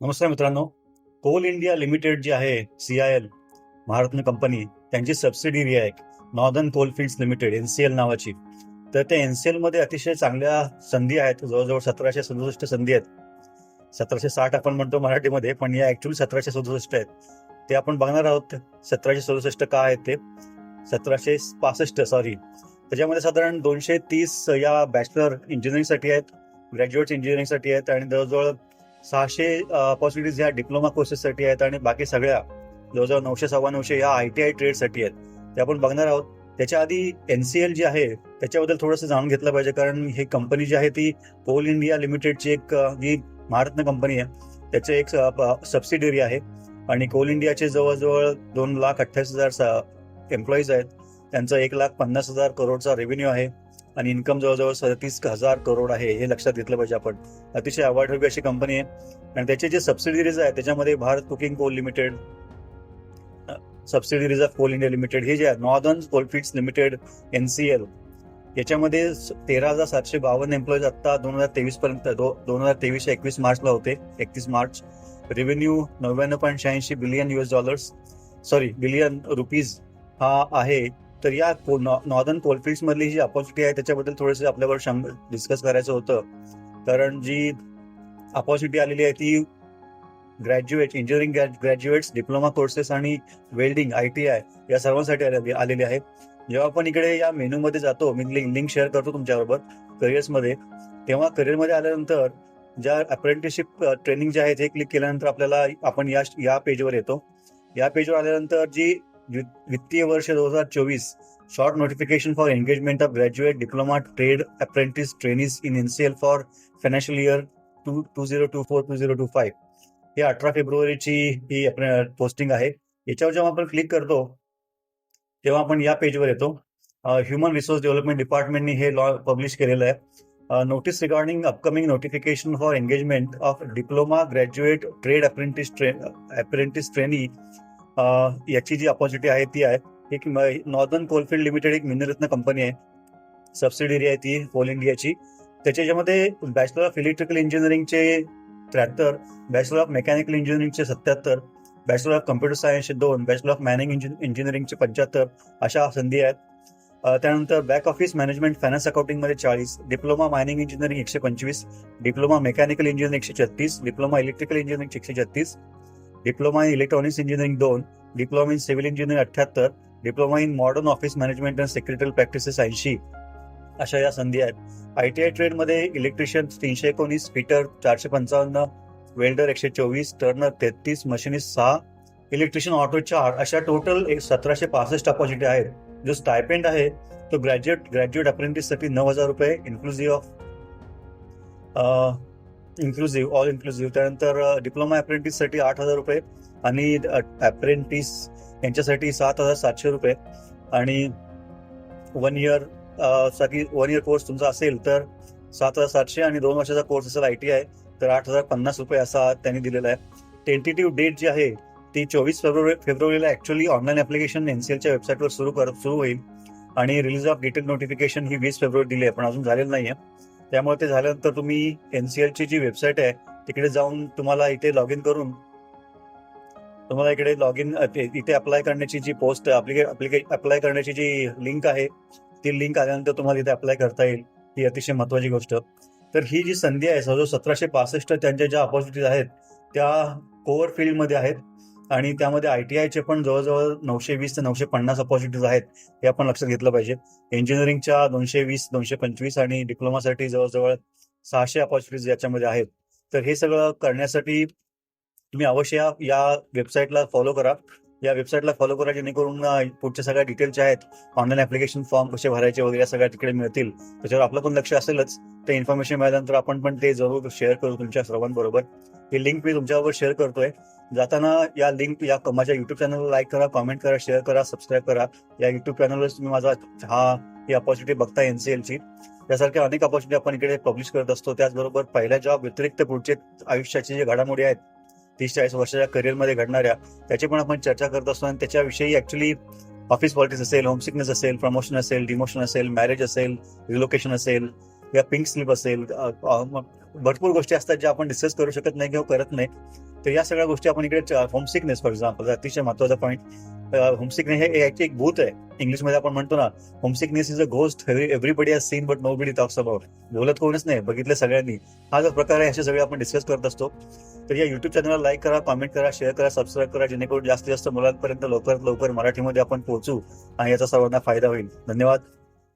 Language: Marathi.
नमस्कार मित्रांनो. कोल इंडिया लिमिटेड जी आहे C I L Maharatna company त्यांची सबसिडियरी आहे नॉर्दर्न कोलफिल्ड्स लिमिटेड एनसीएल नावाची. तर त्या एनसीएलमध्ये अतिशय चांगल्या संधी आहेत जवळजवळ सतराशे सदुसष्ट संधी आहेत. सतराशे साठ आपण म्हणतो मराठीमध्ये पण या ऍक्च्युली सतराशे सदुसष्ट आहेत. ते आपण बघणार आहोत सतराशे सदुसष्ट का आहेत ते. सतराशे पासष्ट सॉरी त्याच्यामध्ये साधारण दोनशे तीस या बॅचलर इंजिनिअरिंगसाठी आहेत ग्रॅज्युएट इंजिनिअरिंगसाठी आहेत आणि जवळजवळ सहाशे अपॉर्च्युनिटीज ह्या डिप्लोमा कोर्सेससाठी आहेत आणि बाकी सगळ्या जवळजवळ नऊशे सव्वा नऊशे या आय टी आय ट्रेडसाठी आहेत. ते आपण बघणार आहोत. त्याच्या आधी एल जी आहे त्याच्याबद्दल थोडंसं जाणून घेतलं पाहिजे. कारण ही कंपनी जी आहे ती कोल इंडिया लिमिटेडची एक जी महारत्न कंपनी आहे. त्याचे एक सबसिडियरी आहे. आणि कोल इंडियाचे जवळजवळ दोन लाख अठ्ठावीस हजार एम्प्लॉईज आहेत. त्यांचा एक लाख पन्नास हजार करोडचा रेव्हेन्यू आहे. आणि इन्कम जवळजवळ सदतीस हजार करोड आहे हे लक्षात घेतलं पाहिजे आपण. अतिशय अवॉर्डेबल अशी कंपनी आहे. आणि त्याचे जे सबसिडिरीज आहे त्याच्यामध्ये Bharat cooking coal limited subsidiaries of coal India limited हे जे आहे नॉर्दर्न कोलफिल्ड्स लिमिटेड एनसीएल याच्यामध्ये तेरा हजार सातशे बावन्न एम्प्लॉईज आता दोन हजार तेवीस पर्यंत दोन हजार तेवीस एकवीस मार्चला होते एकतीस मार्च. रेव्हेन्यू नव्याण्णव पॉईंट शहाऐंशी billion US dollars sorry billion rupees हा आहे. तर या नॉर्दर्न कोलफिल्ड्स मधली जी अपॉर्च्युनिटी आहे त्याच्याबद्दल थोडंसं आपल्यावर डिस्कस करायचं होतं. कारण जी अपॉर्च्युनिटी आलेली आहे ती graduate engineering graduates diploma courses आणि वेल्डिंग आय टी आय या सर्वांसाठी आलेली आलेली आहे. जेव्हा आपण इकडे या मेनूमध्ये जातो मी लिंक लिंक शेअर करतो तुमच्याबरोबर करिअर्समध्ये तेव्हा करिअरमध्ये आल्यानंतर ज्या अप्रेंटिसशिप ट्रेनिंग जे आहे ते क्लिक केल्यानंतर आपल्याला आपण या या पेजवर येतो. या पेजवर आल्यानंतर जी वित्तीय वर्ष दोन हजार चोवीस short notification for engagement of graduate diploma trade apprentice trainees in NCL for financial year two two zero two four two zero two five हे अठरा फेब्रुवारीची ही पोस्टिंग आहे. याच्यावर जेव्हा आपण क्लिक करतो तेव्हा आपण या पेजवर येतो. ह्युमन रिसोर्स डेव्हलपमेंट डिपार्टमेंटनी हे लॉ पब्लिश केलेलं आहे. Notice regarding upcoming notification for engagement of diploma graduate trade apprentice train apprentice trainee याची जी अपॉर्च्युनिटी आहे ती आहे. एक नॉर्दर्न कोलफिल्ड लिमिटेड एक मिनरत्न कंपनी आहे. सबसिडियरी आहे ती कोल इंडियाची त्याच्या याच्यामध्ये बॅचलर ऑफ इलेक्ट्रिकल इंजिनिअरिंगचे त्र्याहत्तर बॅचलर ऑफ मेकॅनिकल इंजिनिअरिंगचे सत्याहत्तर बॅचलर ऑफ कम्प्युटर सायन्सचे दोन बॅचलर ऑफ मॅनिंग इंजिनिअरिंगचे पंच्याहत्तर अशा संधी आहेत. त्यानंतर बॅक ऑफिस मॅनेजमेंट फायनान्स अकाउंटिंगमध्ये चाळीस डिप्लोमा मायनिंग इंजिनिअरिंग एकशे पंचवीस डिप्लोमा मेकॅनिकल इंजिनिअरिंग एकशे छत्तीस डिप्लोमा इलेक्ट्रिकल इंजिनिअरिंग एकशे छत्तीस डिप्लोमा इन इलेक्ट्रॉनिक्स इंजिनिअरिंग दोन डिप्लोमा इन सिव्हिल इंजिनिअरिंग अठ्ठ्याहत्तर diploma in modern office management and secretary practices ऐंशी. अशा या संधी आहेत. आय टी आय ट्रेडमध्ये इलेक्ट्रिशियन तीनशे एकोणीस फिटर चारशे पंचावन्न वेल्डर एकशे चोवीस टर्नर तेहतीस मशिनिस्ट सहा इलेक्ट्रिशियन ऑटो चार अशा टोटल एक सतराशे पासष्ट अपॉर्च्युनिटी आहेत. जो स्टायपेंड आहे तो ग्रॅज्युएट ग्रॅज्युएट अप्रेंटिससाठी नऊ हजार रुपये inclusive of inclusive all inclusive त्यानंतर डिप्लोमा अप्रेंटिससाठी आठ हजार रुपये आणि अप्रेंटिस यांच्यासाठी सात हजार सातशे रुपये. आणि वन इयरसाठी वन इयर कोर्स तुमचा असेल तर सात हजार सातशे आणि दोन वर्षाचा कोर्स असेल आय टी आय तर आठ हजार पन्नास रुपये असा त्यांनी दिलेला आहे. टेंटेटिव्ह डेट जी आहे ती चोवीस फेब्रुवारी फेब्रुवारीला ऍक्च्युअली ऑनलाईन ऍप्लिकेशन एनसीएलच्या वेबसाईटवर सुरू कर सुरू होईल. आणि रिलीज ऑफ डिटेल नोटिफिकेशन ही वीस फेब्रुवारी दिली आहे पण अजून झालेलं नाही आहे त्यामुळे ते झाल्यानंतर तुम्ही एनसीएलची जी वेबसाईट आहे तिकडे जाऊन तुम्हाला इथे लॉग इन करून तुम्हाला इकडे लॉग इन इथे अप्लाय करण्याची जी पोस्ट अप्लाय करण्याची जी लिंक आहे ती लिंक आल्यानंतर तुम्हाला इथे अप्लाय करता येईल. ही अतिशय महत्वाची गोष्ट. तर ही जी संधी आहे जवळजवळ सतराशे पासष्ट त्यांच्या ज्या ऑपॉर्च्युनिटीज आहेत त्या कोअर फील्डमध्ये आहेत. आणि त्यामध्ये आय टी आयचे पण जवळजवळ नऊशे वीस ते नऊशे पन्नास अपॉर्च्युनिटीज आहेत हे आपण लक्षात घेतलं पाहिजे. इंजिनिअरिंगच्या दोनशे वीस दोनशे पंचवीस आणि डिप्लोमासाठी जवळजवळ सहाशे अपॉर्च्युनिटीज याच्यामध्ये आहेत. तर हे सगळं करण्यासाठी तुम्ही अवश्य या वेबसाईटला फॉलो करा. या वेबसाईटला फॉलो करा जेणेकरून पुढच्या सगळ्या डिटेल्स आहेत ऑनलाईन ऍप्लिकेशन फॉर्म कसे भरायचे वगैरे सगळ्या तिकडे मिळतील. त्याच्यावर आपलं पण लक्ष असेलच. ते इन्फॉर्मेशन मिळाल्यानंतर आपण पण ते जरूर शेअर करू तुमच्या सर्वांबरोबर. ही लिंक मी तुमच्याबरोबर शेअर करतोय. जाताना या लिंक या माझ्या युट्यूब चॅनलला लाईक करा कमेंट करा शेअर करा सबस्क्राईब करा. या युट्यूब चॅनलवर तुम्ही माझा हा ही अपॉर्च्युनिटी बघता एनसीएलची यासारख्या अनेक अपॉर्च्युनिटी आपण इकडे पब्लिश करत असतो. त्याचबरोबर पहिल्या जॉब व्यतिरिक्त पुढचे आयुष्याची जे घडामोडी आहेत तीस चाळीस वर्षाच्या करिअरमध्ये घडणाऱ्या त्याची पण आपण चर्चा करत असतो आणि त्याच्याविषयी ऍक्च्युली ऑफिस पॉलिटिक्स असेल होमसिकनेस असेल प्रमोशन असेल डिमोशन असेल मॅरेज असेल रिलोकेशन असेल या पिंक स्लिप असेल भरपूर गोष्टी असतात ज्या आपण डिस्कस करू शकत नाही किंवा करत नाही. तर या सगळ्या गोष्टी आपण इकडे होमसिकनेस फॉर एक्झाम्पल अतिशय महत्त्वाचा पॉईंट होमसिकनेस हे याची एक भूत आहे. इंग्लिशमध्ये आपण म्हणतो ना homesickness is a ghost everybody has seen but nobody talks about बोलत कोणच नाही बघितलं सगळ्यांनी. हा जो प्रकार आहे असे सगळे आपण डिस्कस करत असतो. तर या युट्यूब चॅनलला लाईक करा कमेंट करा शेअर करा सबस्क्राईब करा जेणेकरून जास्तीत जास्त मुलांपर्यंत लवकरात लवकर मराठीमध्ये आपण पोहोचू आणि याचा सर्वांना फायदा होईल. धन्यवाद.